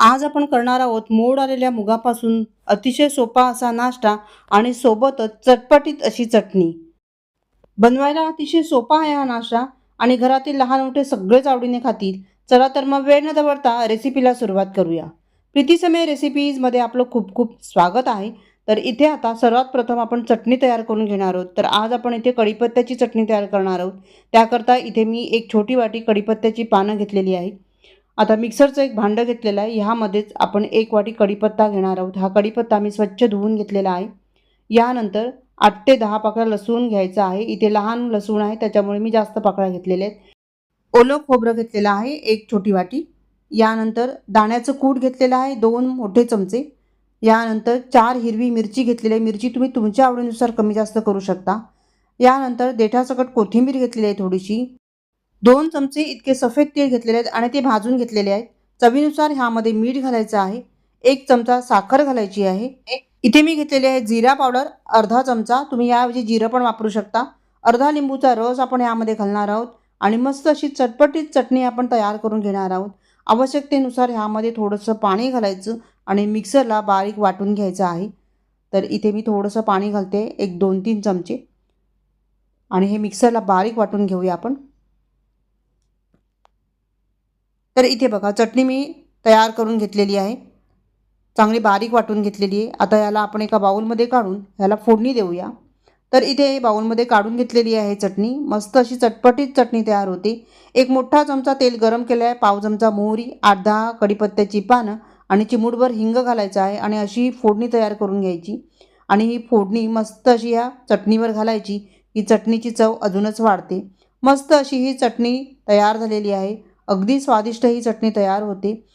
आज आपण करणार आहोत मोड आलेल्या मुगापासून अतिशय सोपा असा नाश्ता आणि सोबतच चटपटीत अशी चटणी. बनवायला अतिशय सोपा आहे हा नाश्ता आणि घरातील लहान मोठे सगळेच आवडीने खातील. चला तर मग वेळ न दवडता रेसिपीला सुरुवात करूया. प्रीतीसमय रेसिपीजमध्ये आपलं खूप खूप स्वागत आहे. तर इथे आता सर्वात प्रथम आपण चटणी तयार करून घेणार आहोत. तर आज आपण इथे कढीपत्त्याची चटणी तयार करणार आहोत. त्याकरता इथे मी एक छोटी वाटी कढीपत्त्याची पानं घेतलेली आहे. आता मिक्सरचं एक भांडं घेतलेलं आहे. ह्यामध्येच आपण एक वाटी कढीपत्ता घेणार आहोत. हा कढीपत्ता मी स्वच्छ धुवून घेतलेला आहे. यानंतर आठ ते दहा पाकळ्या लसूण घ्यायचा आहे. इथे लहान लसूण आहे त्याच्यामुळे मी जास्त पाकळ्या घेतलेल्या आहेत. ओलं खोबरं घेतलेलं आहे एक छोटी वाटी. यानंतर दाण्याचं कूट घेतलेलं आहे दोन मोठे चमचे. यानंतर चार हिरवी मिरची घेतलेली आहे. मिरची तुम्ही तुमच्या आवडीनुसार कमी जास्त करू शकता. यानंतर देठासकट कोथिंबीर घेतलेली आहे थोडीशी. दोन चमचे इतके सफेद तीळ घेतलेले आहेत आणि ते भाजून घेतलेले आहेत. चवीनुसार ह्यामध्ये मीठ घालायचं आहे. एक चमचा साखर घालायची आहे. इथे मी घेतलेले आहे जिरा पावडर. अर्धा चमचा तुम्ही याऐवजी जिरं पण वापरू शकता. अर्धा लिंबूचा रस आपण यामध्ये घालणार आहोत. आणि मस्त अशी चटपटीत चटणी आपण तयार करून घेणार आहोत. आवश्यकतेनुसार ह्यामध्ये थोडंसं पाणी घालायचं आणि मिक्सरला बारीक वाटून घ्यायचं आहे. तर इथे मी थोडंसं पाणी घालते. एक दोन तीन चमचे. आणि हे मिक्सरला बारीक वाटून घेऊया आपण. तर इथे बघा चटणी मी तयार करून घेतलेली आहे. चांगली बारीक वाटून घेतलेली आहे. आता याला आपण एका बाऊलमध्ये काढून ह्याला फोडणी देऊया. तर इथे बाऊलमध्ये काढून घेतलेली आहे चटणी. मस्त अशी चटपटीत चटणी तयार होते. एक मोठा चमचा तेल गरम केलं आहे पाव चमचा मोहरी आठ दहा कढीपत्त्याची पानं आणि चिमूटभर हिंग घालायचं आहे आणि अशी फोडणी तयार करून घ्यायची. आणि ही फोडणी मस्त अशी ह्या चटणीवर घालायची. ही चटणीची चव अजूनच वाढते. मस्त अशी ही चटणी तयार झालेली आहे. अगदी स्वादिष्ट ही चटणी तयार होते.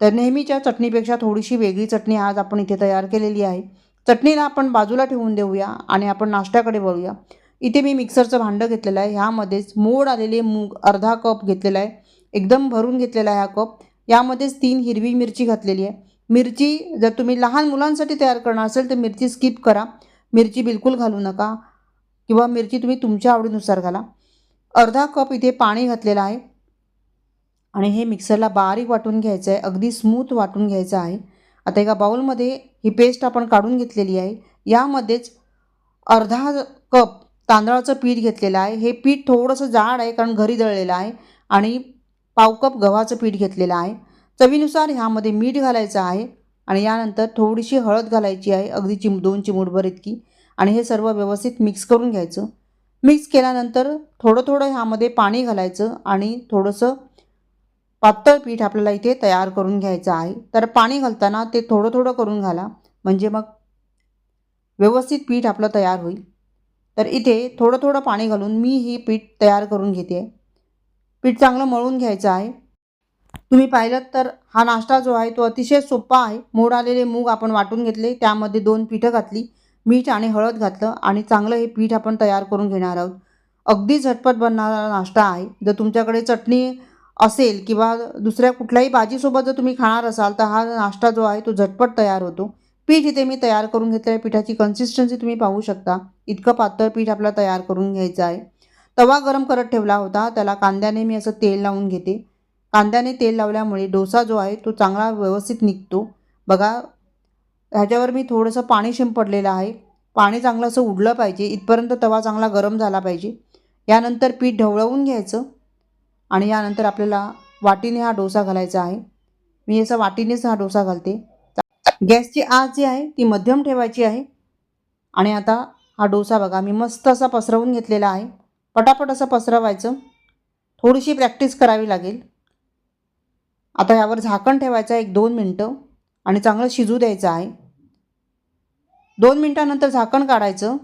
तर नेहमीच्या चटणीपेक्षा थोडीशी वेगळी चटणी आज आपण इथे तयार केलेली आहे. चटणीला आपण बाजूला ठेवून देऊया आणि आपण नाश्त्याकडे वळूया. इथे मी मिक्सरचं भांडं घेतलेलं आहे. ह्यामध्येच मोड आलेले मूग अर्धा कप घेतलेला आहे. एकदम भरून घेतलेला आहे हा कप. यामध्येच तीन हिरवी मिरची घातलेली आहे. मिरची जर तुम्ही लहान मुलांसाठी तयार करणार असेल तर मिरची स्किप करा. मिरची बिलकुल घालू नका. किंवा मिरची तुम्ही तुमच्या आवडीनुसार घाला. अर्धा कप इथे पाणी घातलेलं आहे. आणि हे मिक्सरला बारीक वाटून घ्यायचं आहे अगदी स्मूथ वाटून घ्यायचं आहे. आता एका बाऊलमध्ये ही पेस्ट आपण काढून घेतलेली आहे. यामध्येच अर्धा कप तांदळाचं पीठ घेतलेलं आहे. हे पीठ थोडंसं जाड आहे कारण घरी दळलेलं आहे आणि पाव कप गव्हाचं पीठ घेतलेलं आहे. चवीनुसार ह्यामध्ये मीठ घालायचं आहे आणि यानंतर थोडीशी हळद घालायची आहे अगदी चिम दोन चिमूटभर इतकी. आणि हे सर्व व्यवस्थित मिक्स करून घ्यायचं. मिक्स केल्यानंतर थोडं थोडं ह्यामध्ये पाणी घालायचं आणि थोडंसं पातळ पीठ आपल्याला इथे तयार करून घ्यायचं आहे. तर पाणी घालताना ते थोडं थोडं करून घाला. म्हणजे मग व्यवस्थित पीठ आपलं तयार होईल. तर इथे थोडं थोडं पाणी घालून मी ही पीठ तयार करून घेते. पीठ चांगलं मळून घ्यायचं आहे. तुम्ही पाहिलं तर हा नाश्ता जो आहे तो अतिशय सोपा आहे. मोड आलेले मूग आपण वाटून घेतले. त्यामध्ये दोन पिठं घातली. मीठ आणि हळद घातलं आणि चांगलं हे पीठ आपण तयार करून घेणार आहोत. अगदी झटपट बनणारा नाश्ता आहे. जर तुमच्याकडे चटणी असेल किंवा दुसऱ्या कुठल्याही भाजीसोबत जर तुम्ही खाणार असाल तर हा नाश्ता जो आहे तो झटपट तयार होतो. पीठ इथे मी तयार करून घेतलेल्या पिठाची कन्सिस्टन्सी तुम्ही पाहू शकता. इतकं पातळ पीठ आपल्याला तयार करून घ्यायचं आहे. तवा गरम करत ठेवला होता. त्याला कांद्याने मी असं तेल लावून घेते. कांद्याने तेल लावल्यामुळे डोसा जो आहे तो चांगला व्यवस्थित निघतो. बघा ह्याच्यावर मी थोडंसं पाणी शिंपडलेलं आहे. पाणी चांगलं असं उडलं पाहिजे. इथपर्यंत तवा चांगला गरम झाला पाहिजे. यानंतर पीठ ढवळवून घ्यायचं. आणि यानंतर आपल्याला वाटीने हा डोसा घालायचा आहे. मी असं वाटीनेच हा डोसा घालते. गॅसची आग जी आहे ती मध्यम ठेवायची आहे. आणि आता हा डोसा बघा मी मस्त असा पसरवून घेतलेला आहे. पटापट असं पसरवायचं. थोडीशी प्रॅक्टिस करावी लागेल. आता यावर झाकण ठेवायचं आहे एक दोन मिनटं आणि चांगलं शिजू द्यायचं आहे. दोन मिनटानंतर झाकण काढायचं.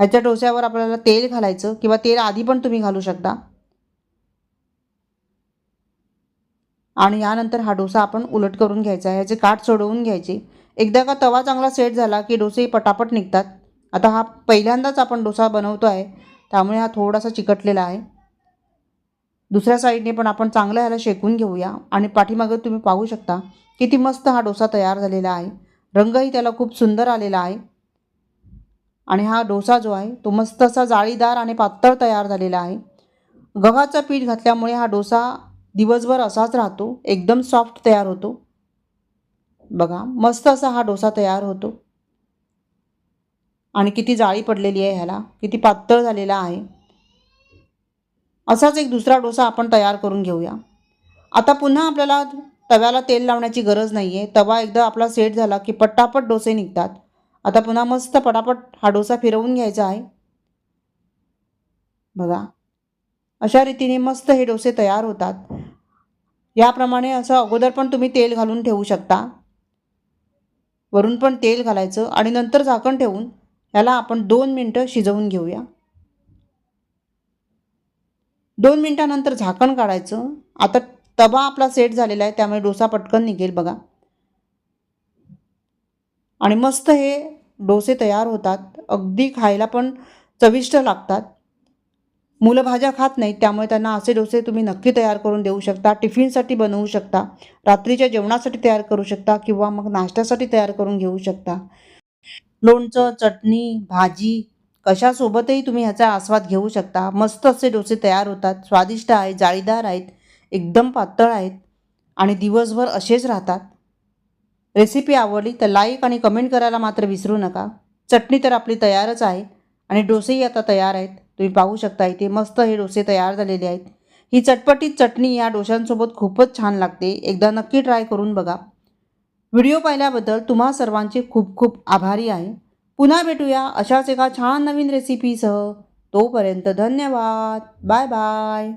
ह्याच्या डोस्यावर आपल्याला तेल घालायचं किंवा तेल आधी पण तुम्ही घालू शकता. आणि यानंतर हा डोसा आपण उलट करून घ्यायचा ह्याचे काठ सोडवून घ्यायचे. एकदा का तवा चांगला सेट झाला की डोसे पटापट निघतात. आता हा पहिल्यांदाच आपण डोसा बनवतो आहे. त्यामुळे हा थोडासा चिकटलेला आहे. दुसऱ्या साईडने पण आपण चांगलं ह्याला शेकून घेऊया. आणि पाठीमागं तुम्ही पाहू शकता किती मस्त हा डोसा तयार झालेला आहे. रंगही त्याला खूप सुंदर आलेला आहे. आणि हा डोसा जो आहे तो मस्त असा जाळीदार आणि पातळ तयार झालेला आहे. गव्हाचं पीठ घातल्यामुळे हा डोसा दिवसभर असाच राहतो एकदम सॉफ्ट तयार होतो. बघा मस्त असा हा डोसा तयार होतो. आणि किती जाळी पडलेली आहे ह्याला किती पातळ झालेला आहे. असाच एक दुसरा डोसा आपण तयार करून घेऊया. आता पुन्हा आपल्याला तव्याला तेल लावण्याची गरज नाही आहे तवा एकदा आपला सेट झाला की पटापट डोसे निघतात. आता पुन्हा मस्त पटापट हा डोसा फिरवून घ्यायचा आहे. बघा अशा रीतीने मस्त हे डोसे तयार होतात. याप्रमाणे असं अगोदर पण तुम्ही तेल घालून ठेवू शकता. वरून पण तेल घालायचं आणि नंतर झाकण ठेवून ह्याला आपण दोन मिनटं शिजवून घेऊया. दोन मिनटानंतर झाकण काढायचं. आता तवा आपला सेट झालेला आहे त्यामुळे डोसा पटकन निघेल बघा. आणि मस्त हे डोसे तयार होतात. अगदी खायला पण चविष्ट लागतात. मुलं भाज्या खात नाहीत त्यामुळे त्यांना असे डोसे तुम्ही नक्की तयार करून देऊ शकता टिफिनसाठी बनवू शकता रात्रीच्या जेवणासाठी तयार करू शकता किंवा मग नाश्त्यासाठी तयार करून घेऊ शकता. लोणचं चटणी भाजी कशासोबतही तुम्ही ह्याचा आस्वाद घेऊ शकता. मस्त असे डोसे तयार होतात स्वादिष्ट आहेत जाळीदार आहेत एकदम पातळ आहेत आणि दिवसभर असेच राहतात. रेसिपी आवडली तर लाईक आणि कमेंट करायला मात्र विसरू नका. चटणी तर आपली तयारच आहे आणि डोसेही आता तयार आहेत. तुम्ही पाहू शकता इथे मस्त हे डोसे तयार झालेले आहेत. ही चटपटीत चटणी या डोशांसोबत खूपच छान लागते. एकदा नक्की ट्राय करून बघा. व्हिडिओ पाहिल्याबद्दल तुम्हा सर्वांचे खूप खूप आभारी आहे. पुन्हा भेटूया अशाच एका छान नवीन रेसिपीसह तोपर्यंत धन्यवाद. Bye bye